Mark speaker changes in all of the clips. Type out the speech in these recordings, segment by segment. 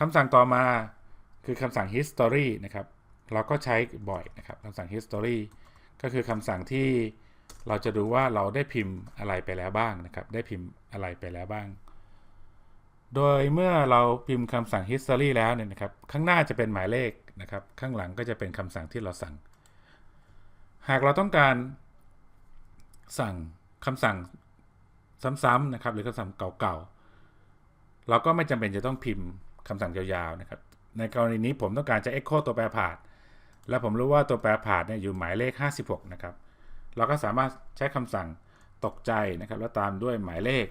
Speaker 1: คำสั่งต่อมาคือคำสั่ง history นะครับ เราก็ใช้บ่อยนะครับคำสั่ง history ก็คือคำสั่งที่เราจะดูว่าเราได้พิมพ์อะไรไปแล้วบ้างนะครับ ได้พิมพ์อะไรไปแล้วบ้าง โดยเมื่อเราพิมพ์คำสั่ง history แล้วเนี่ยนะครับ ข้างหน้าจะเป็นหมายเลขนะครับ ข้างหลังก็จะเป็นคำสั่งที่เราสั่ง หากเราต้องการสั่งคำสั่งซ้ำๆนะครับ หรือคำสั่งเก่าๆ เราก็ไม่จำเป็นจะต้องพิมพ์ คำสั่งยาวๆนะครับ ในกรณีนี้ผมต้องการจะ echo ตัวแปรผ่านและผมรู้ว่าตัวแปรผ่านเนี่ยอยู่หมายเลข 56 นะครับ เราก็สามารถใช้คำสั่งตกใจนะครับ แล้วตามด้วยหมายเลข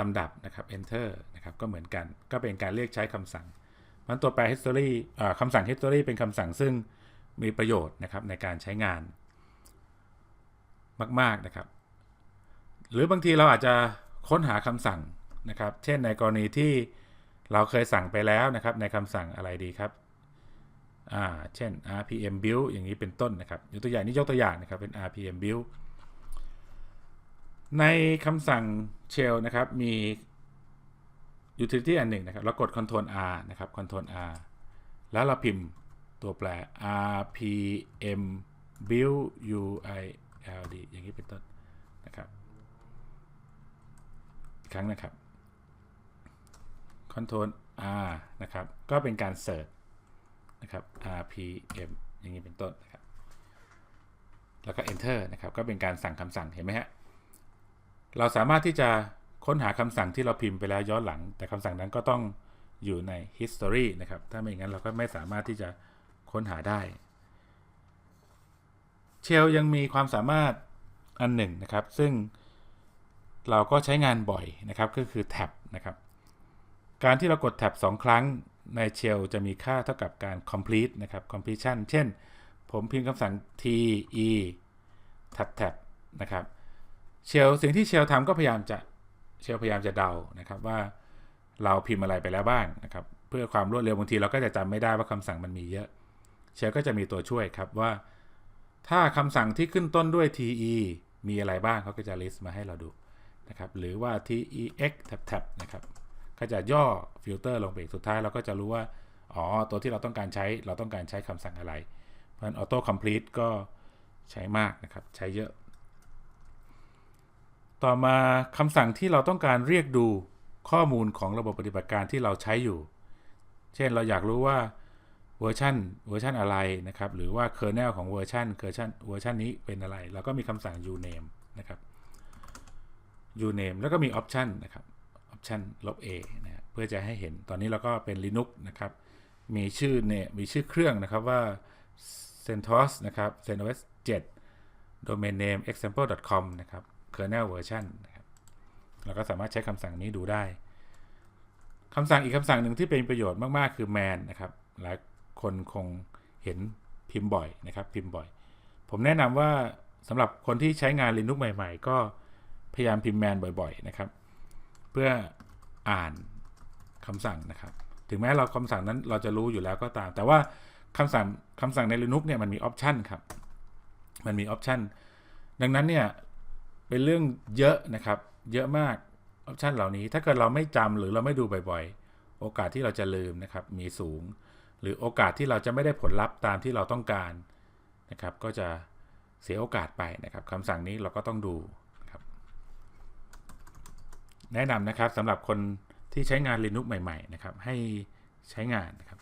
Speaker 1: ลำดับนะครับ enter นะครับ ก็เหมือนกัน ก็เป็นการเรียกใช้คำสั่ง มันตัวแปร history คำสั่ง history เป็นคำสั่งซึ่งมีประโยชน์นะครับในการใช้งาน มาก ๆ นะครับ หรือบางทีเราอาจจะค้นหาคำสั่งนะครับ เช่นในกรณีที่ เราเคยสั่งไปแล้วนะครับในคำสั่งอะไรดีครับอ่าเช่น rpm build อย่างนี้เป็นต้นนะครับยกตัวอย่างนี้ยกตัวอย่างนะครับเป็น rpm build ในคำสั่ง shell นะครับมี utility อันหนึ่งนะครับเรากด Ctrl R นะครับ Ctrl R แล้วเราพิมพ์ตัวแปร rpm build uild อย่างนี้เป็นต้นนะครับอีกครั้งนะครับ Ctrl R นะครับ ก็เป็นการเสิร์ชนะครับ rpm อย่างนี้เป็นต้นนะครับ แล้วก็ enter นะครับ ก็เป็นการสั่งคำสั่ง เห็นไหมฮะ เราสามารถที่จะค้นหาคำสั่งที่เราพิมพ์ไปแล้วย้อนหลัง แต่คำสั่งนั้นก็ต้องอยู่ใน history นะครับ ถ้าไม่อย่างนั้นเราก็ไม่สามารถที่จะค้นหาได้ เชลยังมีความสามารถอันหนึ่งนะครับ ซึ่งเราก็ใช้งานบ่อยนะครับ ก็คือแท็บนะครับ การที่เรากดแท็บ2 ครั้งในเชลจะมีค่าเท่ากับการ complete นะครับ completion เช่น ผมพิมพ์คำสั่ง t e tab tab นะครับเชลสิ่งที่เชลทำก็พยายามจะเชลพยายามจะเดานะครับว่าเราพิมพ์อะไรไปแล้วบ้างนะครับ เพื่อความรวดเร็วบางทีเราก็จะจำไม่ได้ว่าคำสั่งมันมีเยอะ เชลก็จะมีตัวช่วยครับว่า ถ้าคำสั่งที่ขึ้นต้นด้วย te มีอะไรบ้างเขาก็จะ list มาให้เราดูนะครับหรือว่า tex tab tab นะครับ ก็จะย่อฟิลเตอร์ลงไปสุดท้ายเราก็จะรู้ว่า อ๋อ ตัวที่เราต้องการใช้เราต้องการใช้คำสั่งอะไร เพราะฉะนั้น auto complete ก็ใช้มากนะครับ ใช้เยอะ ต่อมาคำสั่งที่เราต้องการเรียกดูข้อมูลของระบบปฏิบัติการที่เราใช้อยู่ เช่นเราอยากรู้ว่าเวอร์ชันเวอร์ชันอะไรนะครับ หรือว่า kernel ของเวอร์ชันเวอร์ชันเวอร์ชันนี้เป็นอะไร เราก็มีคำสั่ง uname นะครับ uname แล้วก็มี option นะครับ option ลบ a นะเพื่อจะให้เห็นตอนนี้เราก็เป็น Linux นะครับ มีชื่อเนี่ยมีชื่อเครื่องนะครับว่า CentOS นะครับ CentOS 7 domain name example.com นะครับ kernel version นะครับเราก็สามารถใช้คำสั่งนี้ดูได้คำสั่งอีกคำสั่งหนึ่งที่เป็นประโยชน์มาก ๆ คือ man นะครับหลายคนคงเห็นพิมพ์บ่อยนะครับ พิมพ์บ่อย ผมแนะนำว่าสำหรับคนที่ใช้งาน Linux ใหม่ ๆ ก็พยายามพิมพ์ man บ่อย ๆ นะครับ เพื่ออ่านคำสั่งนะครับ ถึงแม้เราคำสั่งนั้นเราจะรู้อยู่แล้วก็ตาม แต่ว่าคำสั่งคำสั่งใน Linux เนี่ยมันมีออปชันครับ มันมีออปชันดังนั้นเนี่ยเป็นเรื่องเยอะนะครับ เยอะมากออปชันเหล่านี้ ถ้าเกิดเราไม่จำหรือเราไม่ดูบ่อยๆ โอกาสที่เราจะลืมนะครับ มีสูง หรือโอกาสที่เราจะไม่ได้ผลลัพธ์ตามที่เราต้องการนะครับ ก็จะเสียโอกาสไปนะครับคำสั่งนี้เราก็ต้องดู แนะนำนะครับสำหรับคนที่ใช้งาน Linux ใหม่ ๆ นะครับ ให้ใช้งานนะครับ